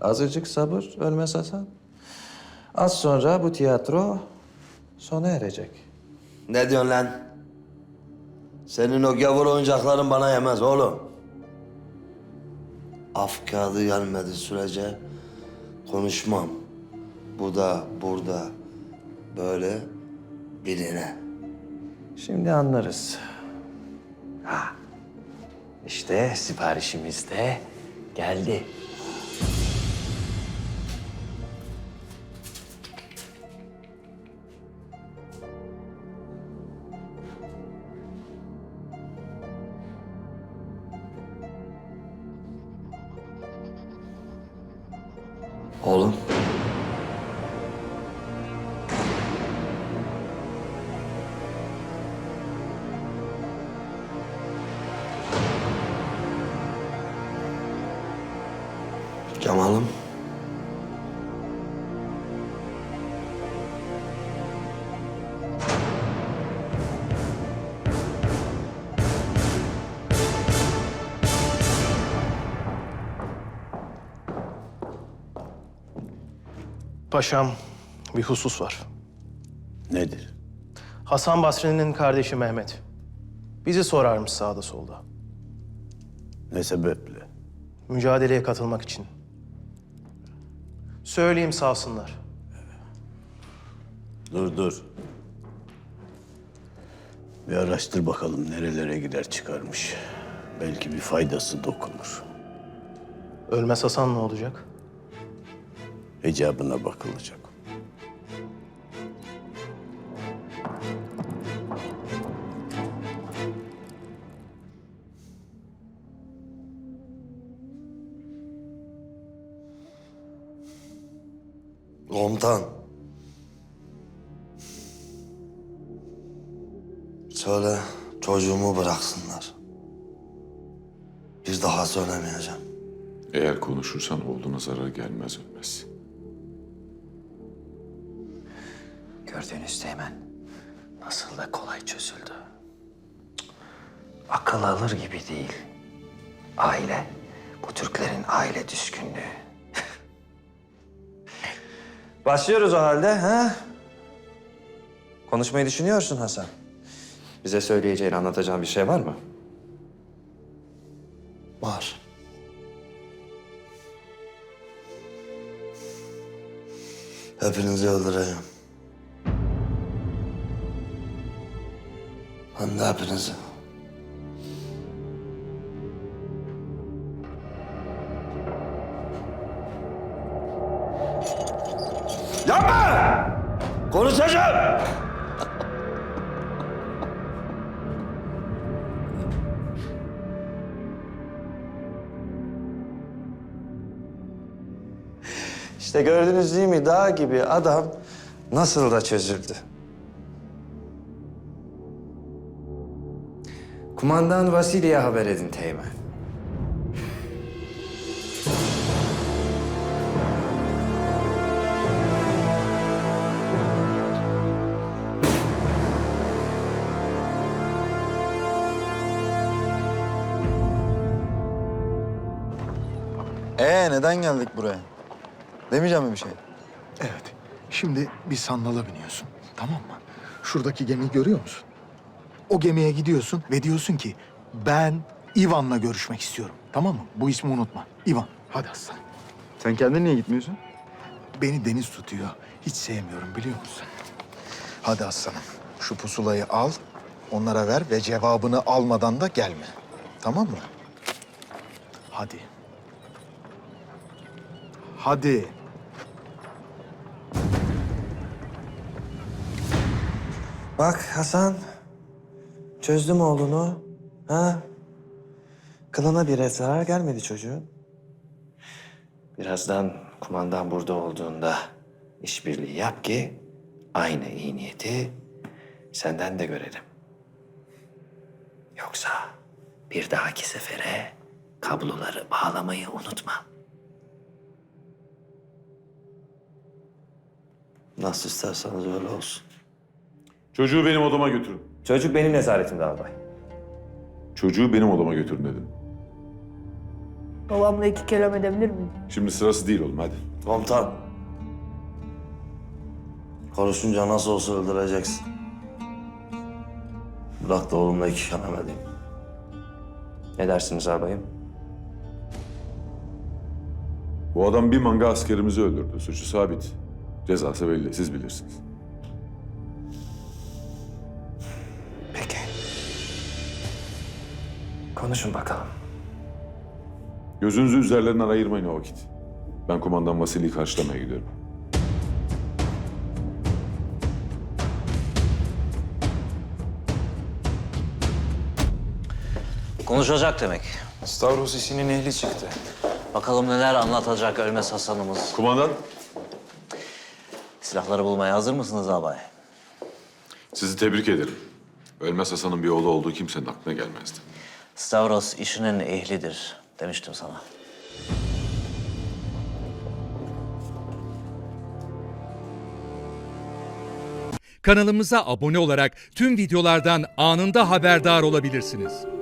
Azıcık sabır, ölmez Hasan. Az sonra bu tiyatro sona erecek. Ne diyorsun lan? Senin o gavur oyuncakların bana yemez oğlum. Af kağıdı gelmedi sürece konuşmam. Bu da burada böyle biline. Şimdi anlarız. Ha, işte siparişimiz de geldi. Oğlum. Cemal'ım. Paşam, bir husus var. Nedir? Hasan Basri'nin kardeşi Mehmet. Bizi sorarmış sağda solda. Ne sebeple? Mücadeleye katılmak için. Söyleyeyim savsınlar. Dur dur. Bir araştır bakalım nerelere gider çıkarmış. Belki bir faydası dokunur. Ölmez Hasan ne olacak? Ecabına bakılacak. Komutan. Söyle çocuğumu bıraksınlar. Bir daha söylemeyeceğim. Eğer konuşursan oğluna zarar gelmez ölmez. Gördüğünüz Teğmen nasıl da kolay çözüldü. Akıl alır gibi değil. Aile, bu Türklerin aile düşkünlüğü. Başlıyoruz o halde, ha? Konuşmayı düşünüyorsun Hasan. Bize söyleyeceğin, anlatacağın bir şey var mı? Var. Hepinizi öldüreceğim. Hem de hepinizi. Yapma! Konuşacağım! İşte gördünüz değil mi dağ gibi adam nasıl da çözüldü. Kumandan Vasili'ye haber edin Teğmen. Ee neden geldik buraya? Demeyeceğim mi bir şey? Evet. Şimdi bir sandala biniyorsun. Tamam mı? Şuradaki gemiyi görüyor musun? O gemiye gidiyorsun ve diyorsun ki ben Ivan'la görüşmek istiyorum. Tamam mı? Bu ismi unutma. Ivan. Hadi aslan. Sen kendin niye gitmiyorsun? Beni deniz tutuyor. Hiç sevmiyorum biliyor musun? Hadi aslanım. Şu pusulayı al, onlara ver ve cevabını almadan da gelme. Tamam mı? Hadi. Hadi. Bak Hasan, çözdüm oğlunu. Ha? Kılına bir zarar gelmedi çocuğun. Birazdan kumandan burada olduğunda işbirliği yap ki aynı iyi niyeti senden de görelim. Yoksa bir dahaki sefere kabloları bağlamayı unutma. Nasıl isterseniz öyle olsun. Çocuğu benim odama götürün. Çocuk benim nezaretimde albay. Çocuğu benim odama götürün dedim. Babamla iki kelam edebilir miyim? Şimdi sırası değil oğlum hadi. Komutan. Konuşunca nasıl olsa öldüreceksin. Bırak da oğlumla iki kelam edeyim. Ne dersiniz ağabeyim? Bu adam bir manga askerimizi öldürdü. Suçu sabit. Cezası belli. Siz bilirsiniz. Konuşun bakalım. Gözünüzü üzerlerinden ayırmayın o vakit. Ben kumandan Vasili'yi karşılamaya gidiyorum. Konuşacak demek. Stavros işinin ehli çıktı. Bakalım neler anlatacak Ölmez Hasan'ımız. Kumandan, Silahları bulmaya hazır mısınız abay? sizi tebrik ederim. Ölmez Hasan'ın bir oğlu olduğu kimsenin aklına gelmezdi. Stavros işinin ehlidir demiştim sana. Kanalımıza abone olarak tüm videolardan anında haberdar olabilirsiniz.